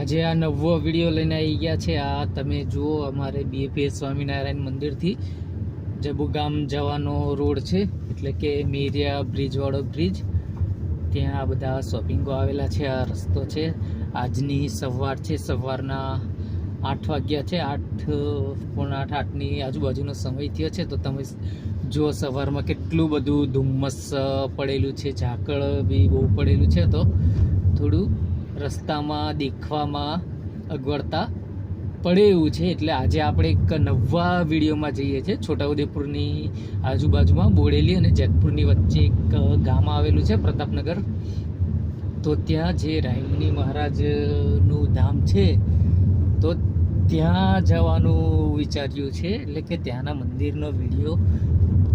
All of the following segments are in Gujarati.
આજે આ નવો વીડિયો લઈને આવી ગયા છે. આ તમે જુઓ અમારે બીએપીએસ સ્વામિનારાયણ મંદિરથી જબુગામ જવાનો રોડ છે. એટલે કે મેરિયા બ્રિજવાળો બ્રિજ. ત્યાં આ બધા શોપિંગો આવેલા છે. આ રસ્તો છે. આજની સવાર છે. સવારના આઠ વાગ્યા છે. આઠ, પોણા આઠ, આઠની આજુબાજુનો સમય થયો છે. તો તમે જો સવારમાં કેટલું બધું ધુમ્મસ પડેલું છે. ઝાકળ બી બહુ પડેલું છે. તો થોડું રસ્તામાં, દેખવામાં અગવડતા પડે એવું છે. એટલે આજે આપણે એક નવા વિડીયોમાં જઈએ છીએ. છોટાઉદેપુરની આજુબાજુમાં બોડેલી અને જેતપુરની વચ્ચે એક ગામ આવેલું છે, પ્રતાપનગર. તો ત્યાં જે રાયમની મહારાજનું ધામ છે, તો ત્યાં જવાનું વિચાર્યું છે. એટલે કે ત્યાંના મંદિરનો વીડિયો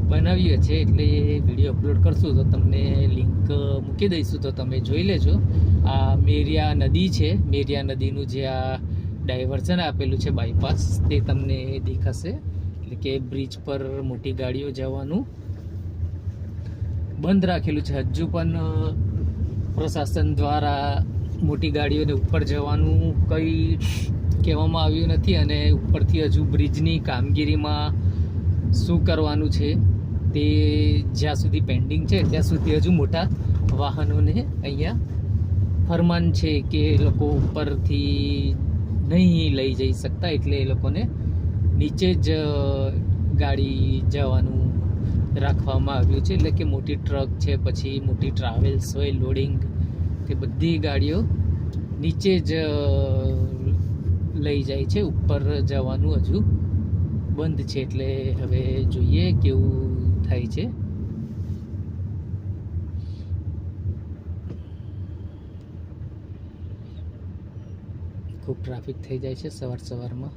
બનાવ્યો છે એટલે એ વીડિયો અપલોડ કરશું તો તમને લિંક મૂકી દઈશું. તો તમે જોઈ લેજો. આ મેરિયા નદી છે. મેરિયા નદીનું જે આ ડાયવર્ઝન આપેલું છે બાયપાસ તે તમને દેખાશે. એટલે કે બ્રિજ પર મોટી ગાડીઓ જવાનું બંધ રાખેલું છે. હજુ પણ પ્રશાસન દ્વારા મોટી ગાડીઓને ઉપર જવાનું કંઈ કહેવામાં આવ્યું નથી અને ઉપરથી હજુ બ્રિજની કામગીરીમાં શું કરવાનું છે? તે જ્યાં સુધી પેન્ડિંગ છે, ત્યાં સુધી હજુ મોટા વાહનોને અહીંયા ફરમાન છે કે એ લોકો ઉપરથી નહીં લઈ જઈ શકતા, એટલે એ લોકોને નીચે જ ગાડી જવાનું રાખવામાં આવ્યું છે. એટલે કે મોટી ટ્રક છે, પછી મોટી ટ્રાવેલ્સ હોય લોડિંગ તે બધી ગાડીઓ નીચે જ લઈ જાય છે. ઉપર જવાનું હજુ બંધ છે, એટલે હવે જોઈએ કેવું થાય છે. ખૂબ ટ્રાફિક થઈ જાય છે સવાર સવારમાં.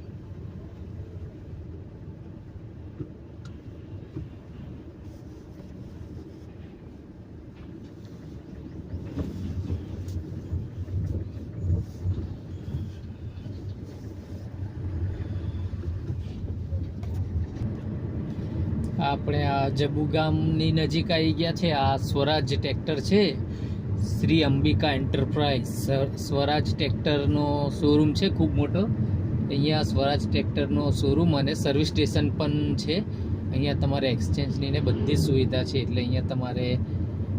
આપણે આ જબુ ગામની નજીક આવી ગયા છે, આ સ્વરાજ ટ્રેક્ટર છે, શ્રી અંબિકા એન્ટરપ્રાઇઝ. સ્વરાજ ટ્રેક્ટરનો શોરૂમ છે, ખૂબ મોટો. અહીંયા સ્વરાજ ટ્રેક્ટરનો શોરૂમ અને સર્વિસ સ્ટેશન પણ છે. અહીંયા તમારે એક્સચેન્જની ને બધી સુવિધા છે, એટલે અહીંયા તમારે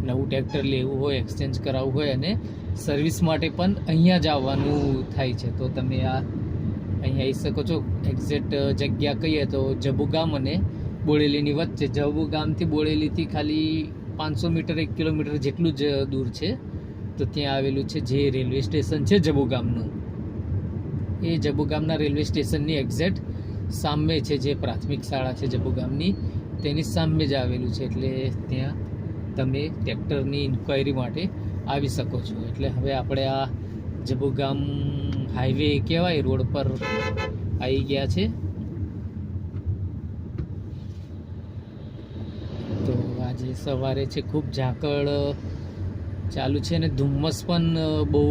નવું ટ્રેક્ટર લેવું હોય, એક્સચેન્જ કરાવવું હોય અને સર્વિસ માટે પણ અહીંયા જ આવવાનું થાય છે. તો તમે આ અહીંયા આવી શકો છો. એક્ઝેક્ટ જગ્યા કહીએ તો જબુગામ અને બોડેલીની વચ્ચે જબુ ગામથી બોડેલીથી ખાલી પાંચસો મીટર, એક કિલોમીટર જેટલું જ દૂર છે. તો ત્યાં આવેલું છે જે રેલવે સ્ટેશન છે જબુ ગામનું. એ જબુ ગામના રેલવે સ્ટેશનની એક્ઝેક્ટ સામે છે જે પ્રાથમિક શાળા છે જબુ ગામની, તેની સામે જ આવેલું છે. એટલે ત્યાં તમે ટ્રેક્ટરની ઇન્ક્વાયરી માટે આવી શકો છો. એટલે હવે આપણે આ જબુ ગામ હાઈવે કહેવાય, રોડ પર આવી ગયા છે તો આજે સવારે છે, ખૂબ ઝાકળ ચાલુ છે અને ધુમ્મસ પણ બહુ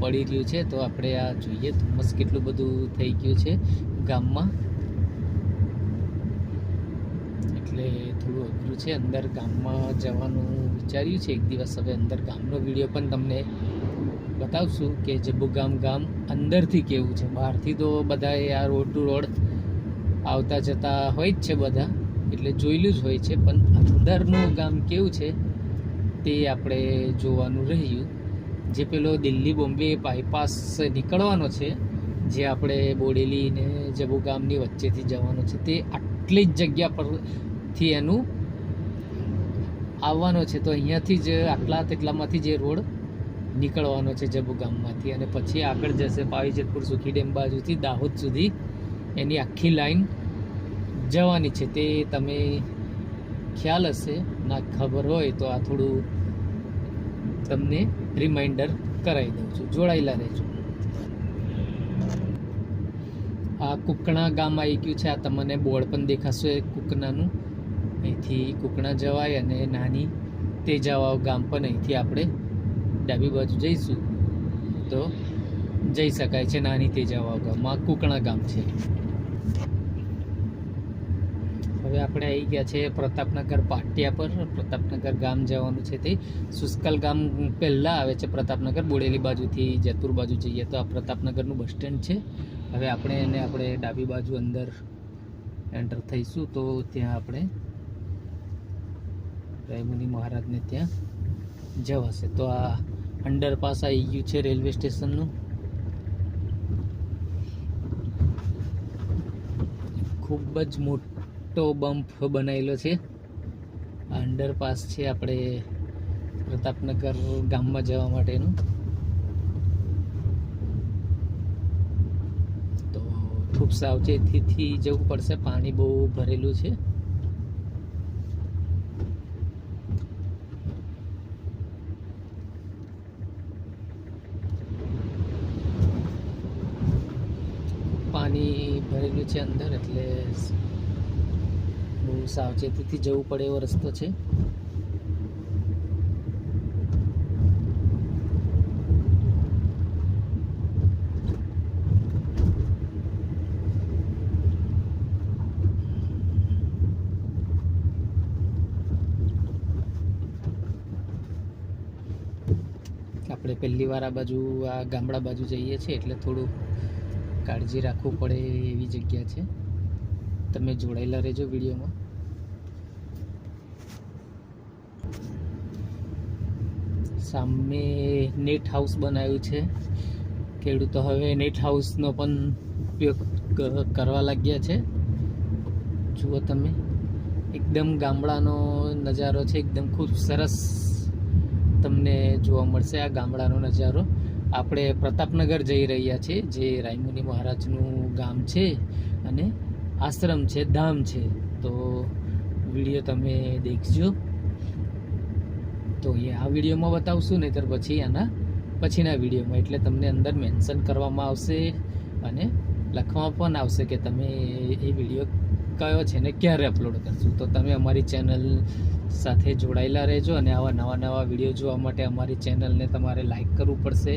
પડી રહ્યું છે. તો આપણે આ જોઈએ ધુમ્મસ કેટલું બધું થઈ ગયું છે ગામમાં. એટલે થોડું અઘરું છે, અંદર ગામમાં જવાનું વિચાર્યું છે. એક દિવસ હવે અંદર ગામનો વીડિયો પણ તમને બતાવશું કે જબ્બુ ગામ ગામ અંદરથી કેવું છે. બહારથી તો બધાએ આ રોડ ટુ રોડ આવતા જતા હોય જ છે બધા. એટલે જોયેલું જ હોય છે. પણ અંદરનું ગામ કેવું છે, તે આપણે જોવાનું રહ્યું. જે પેલો દિલ્હી બોમ્બે બાયપાસ નીકળવાનો છે, જે આપણે બોડેલી ને જબુ ગામની વચ્ચેથી જવાનો છે, તે આટલી જ જગ્યા પરથી એનું આવવાનો છે. તો અહીંયાથી જ આટલા તેટલામાંથી જે રોડ નીકળવાનો છે જબુ ગામમાંથી. અને પછી આગળ જશે પાવીજેતપુર સુખી ડેમ બાજુથી દાહોદ સુધી એની આખી લાઈન જવાની છે તે તમે ખ્યાલ હશે, ના ખબર હોય તો આ થોડું તમને રિમાઇન્ડર કરાવી દઉં છું. જોડાયેલા રહેજો. આ કુકણા ગામ આવી ગયું છે. આ તમને બોર્ડ પણ દેખાશે કુકનાનું અહીંથી કુકણા જવાય અને નાની તેજાવાવ ગામ પણ અહીંથી આપણે ડાબી બાજુ જઈશું. તો જઈ શકાય છે નાની તેજાવાવ ગામમાં. કુકણા ગામ છે. હવે આપણે આવી ગયા છે પ્રતાપનગર પાટિયા પર. પ્રતાપનગર ગામ જવાનું છે તે. સુસ્કલ ગામ પહેલાં આવે છે પ્રતાપનગર. બોડેલી બાજુથી જેતુર બાજુ જઈએ તો આ પ્રતાપનગરનું બસ સ્ટેન્ડ છે. હવે આપણે એને આપણે ડાબી બાજુ અંદર એન્ટર થઈશું તો ત્યાં આપણે રાયમુનિ મહારાજને ત્યાં જવાશે. તો આ અંડરપાસ આવી ગયું છે રેલવે સ્ટેશનનું. ખૂબ જ મોટો બમ્પ બનાવેલો છે. અંડરપાસ છે આપણે પ્રતાપનગર ગામમાં જવા માટેનું. તો ખૂબ સાવચેતીથી જવું પડશે. પાણી બહુ ભરેલું છે. પાણી ભરેલું છે અંદર એટલે સાવચેતીથી જવું પડે એવો રસ્તો છે? આપણે પહેલી વાર આ બાજુ, આ ગામડા બાજુ જઈએ છીએ એટલે થોડું કાળજી રાખવું પડે એવી જગ્યા છે. તમે જોડાયેલા રહેજો વિડીયોમાં. સામે નેટ હાઉસ બનાવ્યું છે. ખેડૂતો હવે નેટ હાઉસનો પણ ઉપયોગ કરવા લાગ્યા છે. જુઓ તમે. એકદમ ગામડાનો નજારો છે. એકદમ ખૂબ સરસ તમને જોવા મળશે આ ગામડાનો નજારો. આપણે પ્રતાપનગર જઈ રહ્યા છીએ, જે રાયમુનિ મહારાજનું ગામ છે અને આશ્રમ છે, ધામ છે. તો વીડિયો તમે દેખજો. તો એ આ વિડીયોમાં બતાવશું, નહીંતર પછી આના પછીના વિડીયોમાં. એટલે તમને અંદર મેન્શન કરવામાં આવશે અને લખવામાં પણ આવશે કે તમે એ વીડિયો કયો છે ને ક્યારે અપલોડ કરશું. તો તમે અમારી ચેનલ સાથે જોડાયેલા રહેજો અને આવા નવા નવા વીડિયો જોવા માટે અમારી ચેનલને તમારે લાઇક કરવું પડશે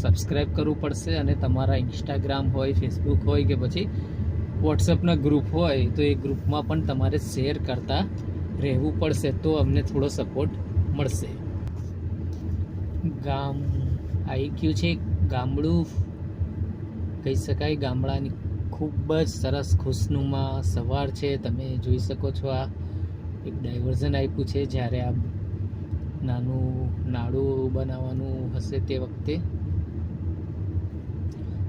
સબસ્ક્રાઈબ કરવું પડશે અને તમારા ઇન્સ્ટાગ્રામ હોય ફેસબુક હોય કે પછી વોટ્સઅપના ગ્રુપ હોય તો એ ગ્રુપમાં પણ તમારે શેર કરતા રહેવું પડશે. તો અમને થોડો સપોર્ટ મળશે. ગામ આવી ગયું છે? ગામડું. કહી શકાય ગામડાની ખૂબ જ સરસ ખુશનુમા સવાર છે. તમે જોઈ શકો છો આ એક ડાયવર્ઝન આપ્યું છે જ્યારે આ નાનું નાડું બનાવવાનું હશે તે વખતે.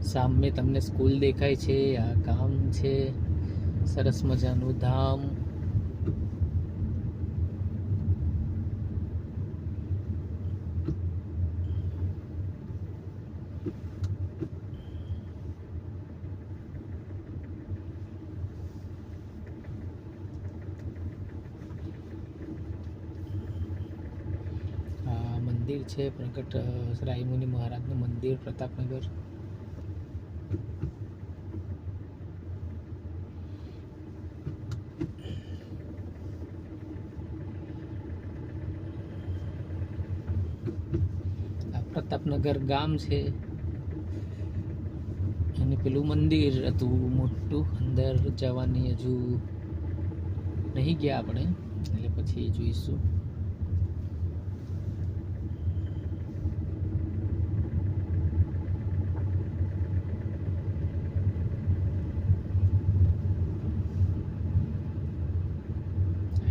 સામે તમને સ્કૂલ દેખાય છે. આ ગામ છે. સરસ મજાનું ધામ આ મંદિર છે પ્રગટ રાયમુનિ મહારાજનું મંદિર, પ્રતાપનગર. પ્રતાપનગર ગામ છે. અને પેલું મંદિર હતું મોટું, અંદર જવાની હજુ નહીં ગયા આપણે, એટલે પછી જોઈશું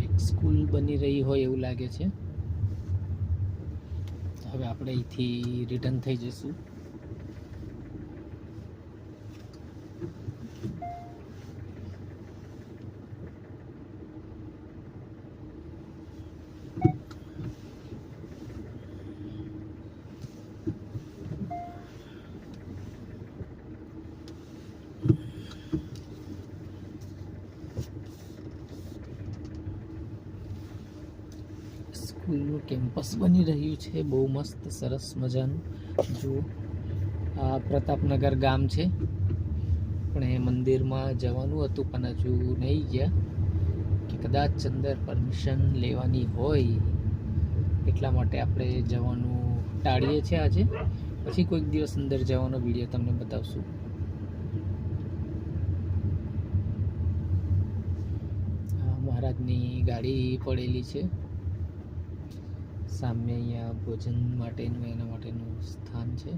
એક સ્કૂલ બની રહી હોય એવું લાગે છે. હવે આપણે અહીંથી રિટર્ન થઈ જઈશું. કેમ્પસ બની રહ્યું છે. બહુ મસ્ત, સરસ મજાનું. જુઓ, આ પ્રતાપનગર ગામ છે. પણ એ મંદિરમાં જવાનું હતું, પણ હજુ નહીં ગયા. કે કદાચ અંદર પરમિશન લેવાની હોય, એટલા માટે આપણે જવાનું ટાળીએ છીએ આજે. પછી કોઈક દિવસ અંદર જવાનો વીડિયો તમને બતાવશું. મહારાજની ગાડી પડેલી છે. સામે અહીંયા ભોજન માટેનું એના માટેનું સ્થાન છે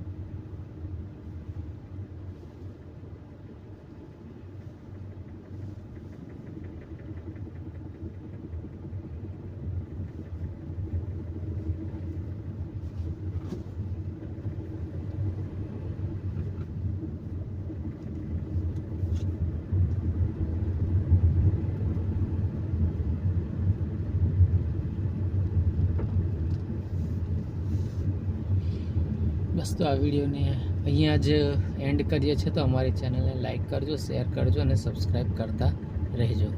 બસ તો આ વિડીયોને અહીંયા જ એન્ડ કરીએ છીએ. તો અમારી ચેનલને લાઈક કરજો શેર કરજો અને સબસ્ક્રાઈબ કરતા રહેજો.